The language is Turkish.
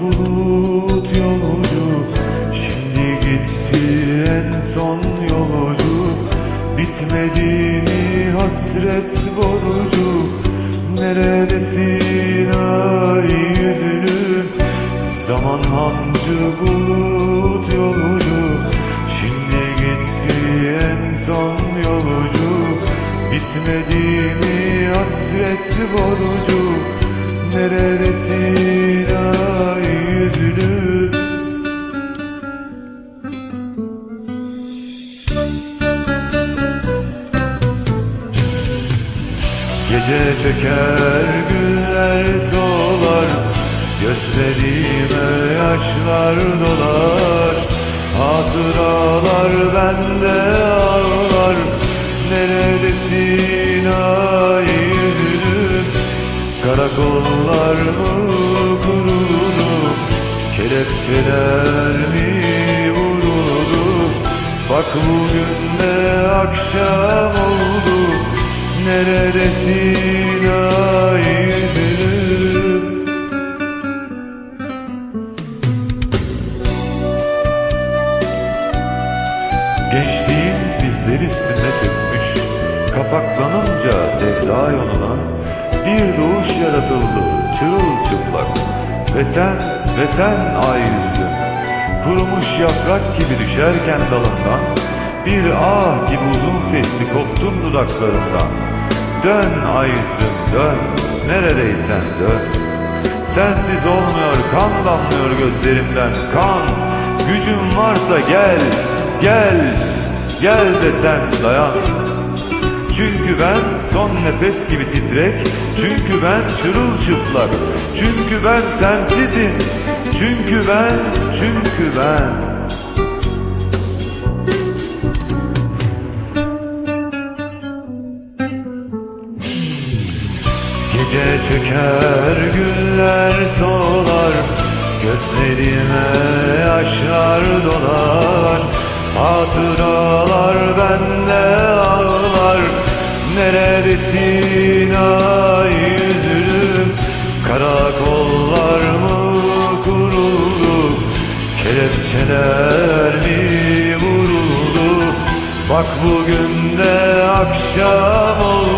bulut yolcu Şimdi gitti en son yolcu. Bitmedi mi hasret borcu Neredesin ay yüzlüm Zaman hancı bulut yolcu Şimdi gitti en son yolcu. Bitmedi mi hasret borcu Neredesin ay yüzlüm Gece çöker güller solar Gözlerime yaşlar dolar. Hatıralar bende ağlar Neredesin Karakollar mı kurulu Kelepçeler mi vuruldu Bak bugün de akşam oldu Neredesin ay yüzlüm Gençliğin dizleri üstüne çökmüş Kapaklanınca sevda yoluna Bir doğuş yaratıldı. Çırılçıplak. Ve sen, ve sen ay yüzlüm Kurumuş yaprak gibi düşerken dalından Bir ah gibi uzun sesli koptun dudaklarımdan Dön ay yüzlüm dön. Neredeysen dön. Sensiz olmuyor kan damlıyor gözlerimden. Kan Gücün varsa gel gel. Gel desen dayan Çünkü ben son nefes gibi titrek Çünkü ben çırılçıplak Çünkü ben sensizim Çünkü ben çünkü ben. Gece çöker güller solar Gözlerime yaşlar dolar Hatıralar bende Neredesin ay yüzlüm Karakollar mı kuruldu Kelepçeler mi vuruldu Bak bugün de akşam oldu